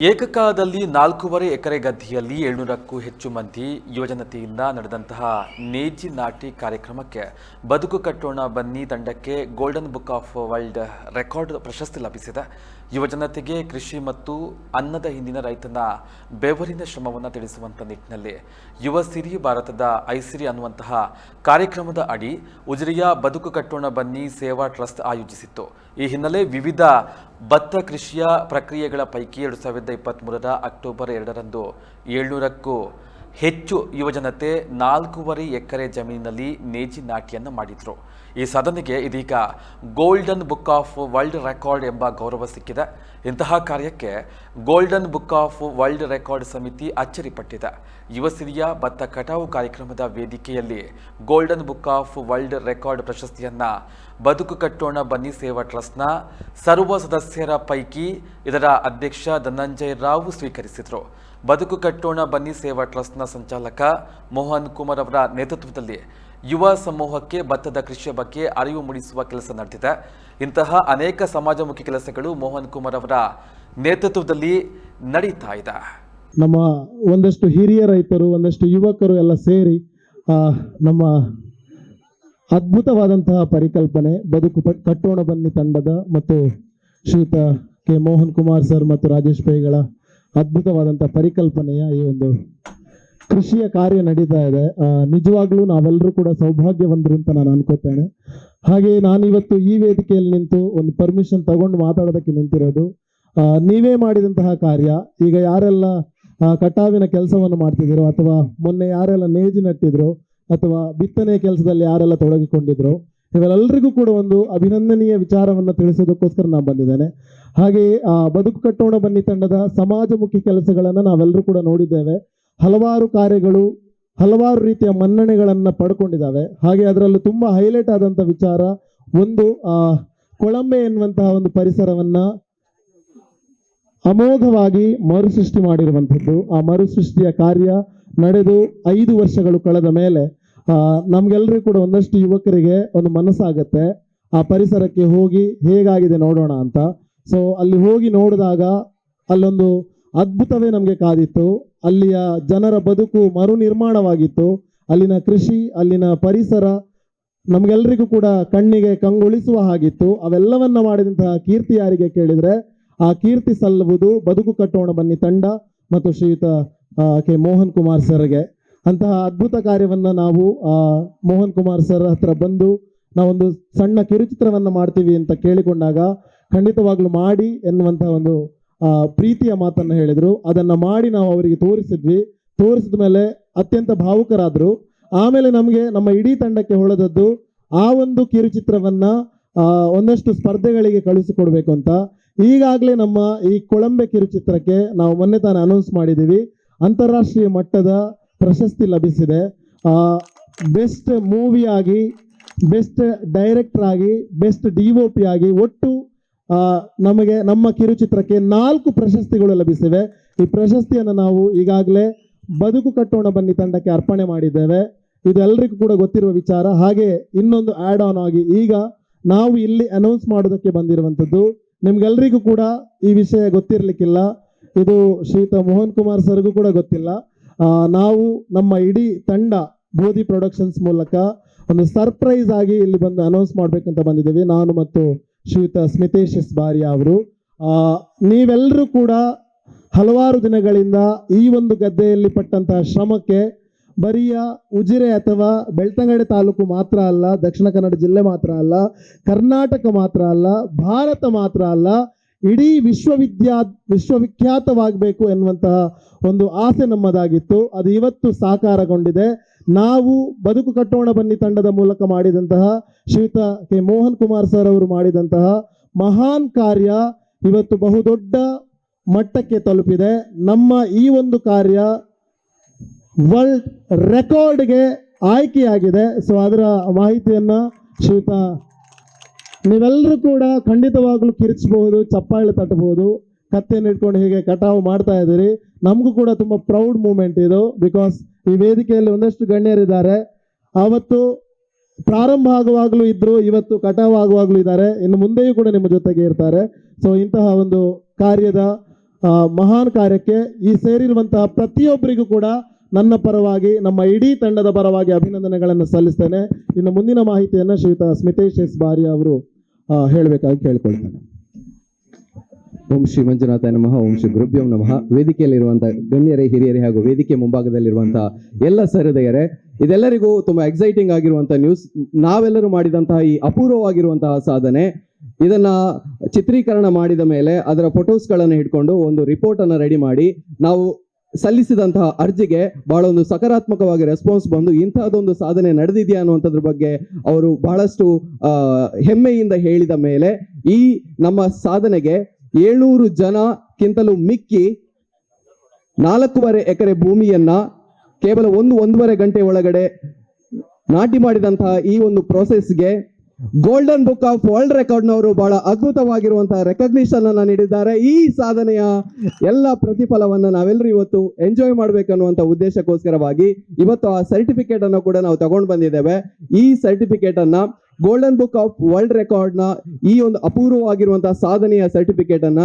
ಏಕಕಾಲದಲ್ಲಿ ನಾಲ್ಕೂವರೆ ಎಕರೆ ಗದ್ದೆಯಲ್ಲಿ ಏಳ್ನೂರಕ್ಕೂ ಹೆಚ್ಚು ಮಂದಿ ಯುವಜನತೆಯಿಂದ ನಡೆದಂತಹ ನೇಜಿ ನಾಟಿ ಕಾರ್ಯಕ್ರಮಕ್ಕೆ ಬದುಕು ಕಟ್ಟೋಣ ಬನ್ನಿ ತಂಡಕ್ಕೆ golden book of world record ಪ್ರಶಸ್ತಿ ಲಭಿಸಿದೆ. ಯುವಜನತೆಗೆ ಕೃಷಿ ಮತ್ತು ಅನ್ನದ ಹಿಂದಿನ ರೈತನ ಬೆವರಿನ ಶ್ರಮವನ್ನು ತಿಳಿಸುವಂಥ ನಿಟ್ಟಿನಲ್ಲಿ ಯುವ ಸಿರಿ ಭಾರತದ ಐಸಿರಿ ಅನ್ನುವಂತಹ ಕಾರ್ಯಕ್ರಮದ ಅಡಿ ಉಜಿರೆಯ ಬದುಕು ಕಟ್ಟೋಣ ಬನ್ನಿ ಸೇವಾ ಟ್ರಸ್ಟ್ ಆಯೋಜಿಸಿತ್ತು. ಈ ಹಿನ್ನೆಲೆ ವಿವಿಧ ಭತ್ತ ಕೃಷಿಯ ಪ್ರಕ್ರಿಯೆಗಳ ಪೈಕಿ ಎರಡು ಸಾವಿರದ ಇಪ್ಪತ್ತ್ಮೂರರ ಅಕ್ಟೋಬರ್ ಎರಡರಂದು ಏಳ್ನೂರಕ್ಕೂ ಹೆಚ್ಚು ಯುವಜನತೆ ನಾಲ್ಕೂವರೆ ಎಕರೆ ಜಮೀನಿನಲ್ಲಿ ನೇಜಿ ನಾಟಿಯನ್ನು ಮಾಡಿದರು. ಈ ಸಾಧನೆಗೆ ಇದೀಗ golden book of world record ಎಂಬ ಗೌರವ ಸಿಕ್ಕಿದೆ. ಇಂತಹ ಕಾರ್ಯಕ್ಕೆ golden book of world record ಸಮಿತಿ ಅಚ್ಚರಿಪಟ್ಟಿದೆ ಯುವ ಸಿರಿಯ ಭತ್ತ ಕಟಾವು ಕಾರ್ಯಕ್ರಮದ ವೇದಿಕೆಯಲ್ಲಿ golden book of world record ಪ್ರಶಸ್ತಿಯನ್ನ ಬದುಕು ಕಟ್ಟೋಣ ಬನ್ನಿ ಸೇವಾ ಟ್ರಸ್ಟ್ನ ಸರ್ವ ಸದಸ್ಯರ ಪೈಕಿ ಇದರ ಅಧ್ಯಕ್ಷ ಧನಂಜಯ ರಾವ್ ಸ್ವೀಕರಿಸಿದರು. ಬದುಕು ಕಟ್ಟೋಣ ಬನ್ನಿ ಸೇವಾ ಟ್ರಸ್ಟ್ನ ಸಂಚಾಲಕ ಮೋಹನ್ ಕುಮಾರ್ ಅವರ ನೇತೃತ್ವದಲ್ಲಿ ಯುವ ಸಮೂಹಕ್ಕೆ ಭತ್ತದ ಕೃಷಿಯ ಬಗ್ಗೆ ಅರಿವು ಮೂಡಿಸುವ ಕೆಲಸ ನಡೆದಿದೆ. ಇಂತಹ ಅನೇಕ ಸಮಾಜಮುಖಿ ಕೆಲಸಗಳು ಮೋಹನ್ ಕುಮಾರ್ ಅವರ ನೇತೃತ್ವದಲ್ಲಿ ನಡೀತಾ ಇದೆ. ನಮ್ಮ ಒಂದಷ್ಟು ಹಿರಿಯ ರೈತರು, ಒಂದಷ್ಟು ಯುವಕರು ಎಲ್ಲ ಸೇರಿ ನಮ್ಮ ಅದ್ಭುತವಾದಂತಹ ಪರಿಕಲ್ಪನೆ, ಬದುಕು ಕಟ್ಟೋಣ ಬನ್ನಿ ತಂಡದ ಮತ್ತು ಶ್ರೀಯುತ ಕೆ ಮೋಹನ್ ಕುಮಾರ್ ಸರ್ ಮತ್ತು ರಾಜೇಶ್ ಪೈಗಳ ಅದ್ಭುತವಾದಂತಹ ಪರಿಕಲ್ಪನೆಯ ಈ ಒಂದು ಕೃಷಿಯ ಕಾರ್ಯ ನಡೀತಾ ಇದೆ. ನಿಜವಾಗ್ಲೂ ನಾವೆಲ್ಲರೂ ಕೂಡ ಸೌಭಾಗ್ಯವಂತರು ಅಂತ ನಾನು ಅನ್ಕೋತೇನೆ. ಹಾಗೆ ನಾನಿವತ್ತು ಈ ವೇದಿಕೆಯಲ್ಲಿ ನಿಂತು ಒಂದು ಪರ್ಮಿಷನ್ ತಗೊಂಡು ಮಾತಾಡೋದಕ್ಕೆ ನಿಂತಿರೋದು. ನೀವೇ ಮಾಡಿದಂತಹ ಕಾರ್ಯ. ಈಗ ಯಾರೆಲ್ಲ ಕಟಾವಿನ ಕೆಲಸವನ್ನು ಮಾಡ್ತಿದ್ರು ಅಥವಾ ಮೊನ್ನೆ ಯಾರೆಲ್ಲ ನೇಜು ನಟ್ಟಿದ್ರು ಅಥವಾ ಬಿತ್ತನೆ ಕೆಲಸದಲ್ಲಿ ಯಾರೆಲ್ಲ ತೊಡಗಿಕೊಂಡಿದ್ರು, ಇವೆಲ್ಲರಿಗೂ ಕೂಡ ಒಂದು ಅಭಿನಂದನೀಯ ವಿಚಾರವನ್ನು ತಿಳಿಸೋದಕ್ಕೋಸ್ಕರ ನಾನು ಬಂದಿದ್ದೇನೆ. ಹಾಗೆ ಬದುಕು ಕಟ್ಟೋಣ ಬನ್ನಿ ತಂಡದ ಸಮಾಜಮುಖಿ ಕೆಲಸಗಳನ್ನು ನಾವೆಲ್ಲರೂ ಕೂಡ ನೋಡಿದ್ದೇವೆ. ಹಲವಾರು ಕಾರ್ಯಗಳು ಹಲವಾರು ರೀತಿಯ ಮನ್ನಣೆಗಳನ್ನು ಪಡ್ಕೊಂಡಿದ್ದಾವೆ. ಹಾಗೆ ಅದರಲ್ಲೂ ತುಂಬ ಹೈಲೈಟ್ ಆದಂಥ ವಿಚಾರ ಒಂದು ಕೊಳಂಬೆ ಎನ್ನುವಂತಹ ಒಂದು ಪರಿಸರವನ್ನ ಅಮೋಘವಾಗಿ ಮರುಸೃಷ್ಟಿ ಮಾಡಿರುವಂಥದ್ದು. ಆ ಮರುಸೃಷ್ಟಿಯ ಕಾರ್ಯ ನಡೆದು ಐದು ವರ್ಷಗಳು ಕಳೆದ ಮೇಲೆ ಆ, ನಮ್ಗೆಲ್ರಿಗೂ ಕೂಡ ಒಂದಷ್ಟು ಯುವಕರಿಗೆ ಒಂದು ಮನಸ್ಸಾಗತ್ತೆ. ಆ ಪರಿಸರಕ್ಕೆ ಹೋಗಿ ಹೇಗಾಗಿದೆ ನೋಡೋಣ ಅಂತ. ಸೊ ಅಲ್ಲಿ ಹೋಗಿ ನೋಡಿದಾಗ ಅಲ್ಲೊಂದು ಅದ್ಭುತವೇ ನಮಗೆ ಕಾದಿತ್ತು. ಅಲ್ಲಿಯ ಜನರ ಬದುಕು ಮರು ನಿರ್ಮಾಣವಾಗಿತ್ತು ಅಲ್ಲಿನ ಕೃಷಿ, ಅಲ್ಲಿನ ಪರಿಸರ ನಮಗೆಲ್ಲರಿಗೂ ಕೂಡ ಕಣ್ಣಿಗೆ ಕಂಗೊಳಿಸುವ ಹಾಗಿತ್ತು. ಅವೆಲ್ಲವನ್ನ ಮಾಡಿದಂತಹ ಕೀರ್ತಿ ಯಾರಿಗೆ ಕೇಳಿದ್ರೆ, ಆ ಕೀರ್ತಿ ಸಲ್ಲುವುದು ಬದುಕು ಕಟ್ಟೋಣ ಬನ್ನಿ ತಂಡ ಮತ್ತು ಶ್ರೀಯುತ ಕೆ. ಮೋಹನ್ ಕುಮಾರ್ ಸರ್ಗೆ. ಅಂತಹ ಅದ್ಭುತ ಕಾರ್ಯವನ್ನ ನಾವು ಮೋಹನ್ ಕುಮಾರ್ ಸರ್ ಹತ್ರ ಬಂದು ನಾವೊಂದು ಸಣ್ಣ ಕಿರುಚಿತ್ರವನ್ನ ಮಾಡ್ತೀವಿ ಅಂತ ಕೇಳಿಕೊಂಡಾಗ ಖಂಡಿತವಾಗ್ಲೂ ಮಾಡಿ ಎನ್ನುವಂತಹ ಒಂದು ಪ್ರೀತಿಯ ಮಾತನ್ನ ಹೇಳಿದರು. ಅದನ್ನ ಮಾಡಿ ನಾವು ಅವರಿಗೆ ತೋರಿಸಿದ್ವಿ. ತೋರಿಸಿದ ಮೇಲೆ ಅತ್ಯಂತ ಭಾವುಕರಾದರು. ಆಮೇಲೆ ನಮಗೆ ನಮ್ಮ ಇಡೀ ತಂಡಕ್ಕೆ ಹೊಳೆದದ್ದು ಆ ಒಂದು ಕಿರುಚಿತ್ರವನ್ನು ಒಂದಷ್ಟು ಸ್ಪರ್ಧೆಗಳಿಗೆ ಕಳಿಸಿಕೊಡ್ಬೇಕು ಅಂತ. ಈಗಾಗಲೇ ನಮ್ಮ ಈ ಕೊಳಂಬೆ ಕಿರುಚಿತ್ರಕ್ಕೆ ನಾವು ಮೊನ್ನೆ ತಾನೇ ಅನೌನ್ಸ್ ಮಾಡಿದ್ದೀವಿ. ಅಂತಾರಾಷ್ಟ್ರೀಯ ಮಟ್ಟದ ಪ್ರಶಸ್ತಿ ಲಭಿಸಿದೆ. ಬೆಸ್ಟ್ ಮೂವಿಯಾಗಿ ಬೆಸ್ಟ್ ಡೈರೆಕ್ಟರ್ ಆಗಿ ಬೆಸ್ಟ್ ಡಿ ಆಗಿ, ಒಟ್ಟು ನಮಗೆ ನಮ್ಮ ಕಿರುಚಿತ್ರಕ್ಕೆ ನಾಲ್ಕು ಪ್ರಶಸ್ತಿಗಳು ಲಭಿಸಿವೆ. ಈ ಪ್ರಶಸ್ತಿಯನ್ನು ನಾವು ಈಗಾಗಲೇ ಬದುಕು ಕಟ್ಟೋಣ ಬನ್ನಿ ತಂಡಕ್ಕೆ ಅರ್ಪಣೆ ಮಾಡಿದ್ದೇವೆ. ಇದೆಲ್ಲರಿಗೂ ಕೂಡ ಗೊತ್ತಿರುವ ವಿಚಾರ. ಹಾಗೆ ಇನ್ನೊಂದು ಆ್ಯಡ್ ಆನ್ ಆಗಿ ಈಗ ನಾವು ಇಲ್ಲಿ ಅನೌನ್ಸ್ ಮಾಡೋದಕ್ಕೆ ಬಂದಿರುವಂಥದ್ದು. ನಿಮ್ಗೆಲ್ರಿಗೂ ಕೂಡ ಈ ವಿಷಯ ಗೊತ್ತಿರಲಿಕ್ಕಿಲ್ಲ. ಇದು ಶ್ರೀತಾ ಮೋಹನ್ ಕುಮಾರ್ ಸರ್ಗೂ ಕೂಡ ಗೊತ್ತಿಲ್ಲ. ನಾವು ನಮ್ಮ ಇಡೀ ತಂಡ ಬೋಧಿ ಪ್ರೊಡಕ್ಷನ್ಸ್ ಮೂಲಕ ಒಂದು ಸರ್ಪ್ರೈಸ್ ಆಗಿ ಇಲ್ಲಿ ಬಂದು ಅನೌನ್ಸ್ ಮಾಡಬೇಕಂತ ಬಂದಿದ್ದೀವಿ. ನಾನು ಮತ್ತು ಶ್ರೀಯುತ ಸ್ಮಿತೇಶ್ ಎಸ್ ಬಾರಿಯ ಅವರು. ನೀವೆಲ್ಲರೂ ಕೂಡ ಹಲವಾರು ದಿನಗಳಿಂದ ಈ ಒಂದು ಗದ್ದೆಯಲ್ಲಿ ಪಟ್ಟಂತಹ ಶ್ರಮಕ್ಕೆ ಬರಿಯ ಉಜಿರೆ ಅಥವಾ ಬೆಳ್ತಂಗಡಿ ತಾಲೂಕು ಮಾತ್ರ ಅಲ್ಲ, ದಕ್ಷಿಣ ಕನ್ನಡ ಜಿಲ್ಲೆ ಮಾತ್ರ ಅಲ್ಲ, ಕರ್ನಾಟಕ ಮಾತ್ರ ಅಲ್ಲ, ಭಾರತ ಮಾತ್ರ ಅಲ್ಲ, ಇಡೀ ವಿಶ್ವವಿದ್ಯಾ, ವಿಶ್ವವಿಖ್ಯಾತವಾಗಬೇಕು ಎನ್ನುವಂತಹ ಒಂದು ಆಸೆ ನಮ್ಮದಾಗಿತ್ತು. ಅದು ಇವತ್ತು ಸಾಕಾರಗೊಂಡಿದೆ. ನಾವು ಬದುಕು ಕಟ್ಟೋಣ ಬನ್ನಿ ತಂಡದ ಮೂಲಕ ಮಾಡಿದಂತಹ ಶ್ರೀಯುತ ಕೆ ಮೋಹನ್ ಕುಮಾರ್ ಸರ್ ಅವರು ಮಾಡಿದಂತಹ ಮಹಾನ್ ಕಾರ್ಯ ಇವತ್ತು ಬಹುದೊಡ್ಡ ಮಟ್ಟಕ್ಕೆ ತಲುಪಿದೆ. ನಮ್ಮ ಈ ಒಂದು ಕಾರ್ಯ ವರ್ಲ್ಡ್ ರೆಕಾರ್ಡ್ಗೆ ಆಯ್ಕೆಯಾಗಿದೆ. ಸೊ ಅದರ ಮಾಹಿತಿಯನ್ನು ಶ್ರೀಯುತ ನೀವೆಲ್ಲರೂ ಕೂಡ ಖಂಡಿತವಾಗ್ಲೂ ಕಿರಿಚಬಹುದು, ಚಪ್ಪಾಳೆ ತಟ್ಟಬಹುದು. ಕತ್ತೆಯನ್ನು ಇಟ್ಕೊಂಡು ಹೀಗೆ ಕಟಾವು ಮಾಡ್ತಾ ಇದ್ದೀರಿ. ನಮಗೂ ಕೂಡ ತುಂಬ ಪ್ರೌಡ್ ಮೂಮೆಂಟ್ ಇದು ಬಿಕಾಸ್ ಈ ವೇದಿಕೆಯಲ್ಲಿ ಒಂದಷ್ಟು ಗಣ್ಯರಿದ್ದಾರೆ. ಆವತ್ತು ಪ್ರಾರಂಭ ಆಗುವಾಗಲೂ ಇದ್ರು, ಇವತ್ತು ಕಟಾವ್ ಆಗುವಾಗಲೂ ಇದ್ದಾರೆ. ಇನ್ನು ಮುಂದೆಯೂ ಕೂಡ ನಿಮ್ಮ ಜೊತೆಗೆ ಇರ್ತಾರೆ. ಸೊ ಇಂತಹ ಒಂದು ಕಾರ್ಯದ ಮಹಾನ್ ಕಾರ್ಯಕ್ಕೆ ಈ ಸೇರಿರುವಂತಹ ಪ್ರತಿಯೊಬ್ಬರಿಗೂ ಕೂಡ ನನ್ನ ಪರವಾಗಿ, ನಮ್ಮ ಇಡೀ ತಂಡದ ಪರವಾಗಿ ಅಭಿನಂದನೆಗಳನ್ನು ಸಲ್ಲಿಸ್ತೇನೆ. ಇನ್ನು ಮುಂದಿನ ಮಾಹಿತಿಯನ್ನು ಶ್ರೀಯುತ ಸ್ಮಿತೇಶ್ ಎಸ್ ಬಾರಿ ಅವರು ಹೇಳಬೇಕಾಗಿ ಕೇಳ್ಕೊಳ್ತೇನೆ. ಓಂ ಶ್ರೀ ಮಂಜುನಾಥ ನಮಃ, ಓಂ ಶ್ರೀ ಗುರುಭ್ಯೋ ನಮಃ. ವೇದಿಕೆಯಲ್ಲಿರುವಂತಹ ಗಣ್ಯರೇ, ಹಿರಿಯರೇ ಹಾಗೂ ವೇದಿಕೆ ಮುಂಭಾಗದಲ್ಲಿರುವಂತಹ ಎಲ್ಲ ಸಹೃದಯರೇ, ಇದೆಲ್ಲರಿಗೂ ತುಂಬಾ ಎಕ್ಸೈಟಿಂಗ್ ಆಗಿರುವಂತಹ ನ್ಯೂಸ್ ನಾವೆಲ್ಲರೂ ಮಾಡಿದಂತಹ ಈ ಅಪೂರ್ವವಾಗಿರುವಂತಹ ಸಾಧನೆ, ಇದನ್ನ ಚಿತ್ರೀಕರಣ ಮಾಡಿದ ಮೇಲೆ ಅದರ ಫೋಟೋಸ್ಗಳನ್ನು ಹಿಡ್ಕೊಂಡು ಒಂದು ರಿಪೋರ್ಟ್ ಅನ್ನು ರೆಡಿ ಮಾಡಿ, ನಾವು ಸಲ್ಲಿಸಿದಂತಹ ಅರ್ಜಿಗೆ ಬಹಳ ಒಂದು ಸಕಾರಾತ್ಮಕವಾಗಿ ರೆಸ್ಪಾನ್ಸ್ ಬಂದು ಇಂತಹದೊಂದು ಸಾಧನೆ ನಡೆದಿದೆಯಾ ಅನ್ನುವಂಥದ್ರ ಬಗ್ಗೆ ಅವರು ಬಹಳಷ್ಟು ಹೆಮ್ಮೆಯಿಂದ ಹೇಳಿದ ಮೇಲೆ ಈ ನಮ್ಮ ಸಾಧನೆಗೆ ಏಳ್ನೂರು ಜನಕ್ಕಿಂತಲೂ ಮಿಕ್ಕಿ ನಾಲ್ಕೂವರೆ ಎಕರೆ ಭೂಮಿಯನ್ನ ಕೇವಲ ಒಂದು ಒಂದೂವರೆ ಗಂಟೆ ಒಳಗಡೆ ನಾಟಿ ಮಾಡಿದಂತಹ ಈ ಒಂದು ಪ್ರೋಸೆಸ್ಗೆ ಗೋಲ್ಡನ್ ಬುಕ್ ಆಫ್ ವರ್ಲ್ಡ್ ರೆಕಾರ್ಡ್ನವರು ಬಹಳ ಅದ್ಭುತವಾಗಿರುವಂತಹ ರೆಕಗ್ನಿಷನ್ ಅನ್ನ ನೀಡಿದ್ದಾರೆ. ಈ ಸಾಧನೆಯ ಎಲ್ಲ ಪ್ರತಿಫಲವನ್ನ ನಾವೆಲ್ಲರೂ ಇವತ್ತು ಎಂಜಾಯ್ ಮಾಡ್ಬೇಕನ್ನುವಂತ ಉದ್ದೇಶಕ್ಕೋಸ್ಕರವಾಗಿ ಇವತ್ತು ಆ ಸರ್ಟಿಫಿಕೇಟ್ ಅನ್ನು ಕೂಡ ನಾವು ತಗೊಂಡು ಬಂದಿದ್ದೇವೆ. ಈ ಸರ್ಟಿಫಿಕೇಟ್ ಅನ್ನ ಗೋಲ್ಡನ್ ಬುಕ್ ಆಫ್ ವರ್ಲ್ಡ್ ರೆಕಾರ್ಡ್ನ ಈ ಒಂದು ಅಪೂರ್ವವಾಗಿರುವಂತಹ ಸಾಧನೆಯ ಸರ್ಟಿಫಿಕೇಟ್ ಅನ್ನ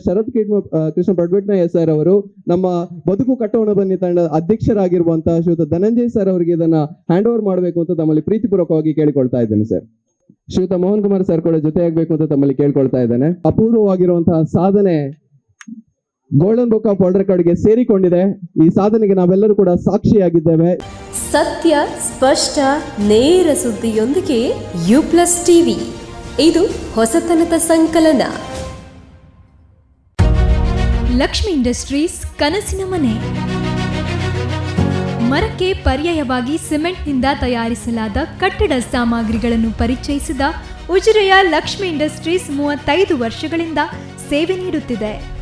ಶರತ್ ಆ, ಕೃಷ್ಣ ಪಡ್ವೆಟ್ನಯ್ಯ ಸರ್ ಅವರು ನಮ್ಮ ಬದುಕು ಕಟ್ಟೋಣ ಬನ್ನಿ ತಂಡದ ಅಧ್ಯಕ್ಷರಾಗಿರುವಂತಹ ಶ್ರೀಯುತ ಧನಂಜಯ್ ಸರ್ ಅವರಿಗೆ ಇದನ್ನ ಹ್ಯಾಂಡ್ ಓವರ್ ಮಾಡಬೇಕು ಅಂತ ತಮ್ಮಲ್ಲಿ ಪ್ರೀತಿಪೂರ್ವಕವಾಗಿ ಕೇಳಿಕೊಳ್ತಾ ಇದ್ದೇನೆ ಸರ್ ಶ್ರೀಯುತ ಮೋಹನ್ ಕುಮಾರ್ ಸರ್ ಕೂಡ ಜೊತೆಯಾಗಬೇಕು ಅಂತ ತಮ್ಮಲ್ಲಿ ಕೇಳ್ಕೊಳ್ತಾ ಇದ್ದೇನೆ. ಅಪೂರ್ವವಾಗಿರುವಂತಹ ಸಾಧನೆ ಗೋಲ್ಡನ್ ಬುಕ್ ಆಫ್ ವರ್ಲ್ಡ್ ರೆಕಾರ್ಡ್ಗೆ ಸೇರಿಕೊಂಡಿದೆ. ಈ ಸಾಧನೆಗೆ ನಾವೆಲ್ಲರೂ ಕೂಡ ಸಾಕ್ಷಿಯಾಗಿದ್ದೇವೆ. ಸತ್ಯ ಸ್ಪಷ್ಟ ನೇರ ಸುದ್ದಿಯೊಂದಿಗೆ ಯು ಪ್ಲಸ್ ಟಿವಿ ಇದು ಹೊಸತನದ ಸಂಕಲನ. ಲಕ್ಷ್ಮಿ ಇಂಡಸ್ಟ್ರೀಸ್ ಕನಸಿನ ಮನೆ. ಮರಕ್ಕೆ ಪರ್ಯಾಯವಾಗಿ ಸಿಮೆಂಟ್ನಿಂದ ತಯಾರಿಸಲಾದ ಕಟ್ಟಡ ಸಾಮಗ್ರಿಗಳನ್ನು ಪರಿಚಯಿಸಿದ ಉಜಿರೆಯ ಲಕ್ಷ್ಮಿ ಇಂಡಸ್ಟ್ರೀಸ್ ಮೂವತ್ತೈದು ವರ್ಷಗಳಿಂದ ಸೇವೆ ನೀಡುತ್ತಿದೆ.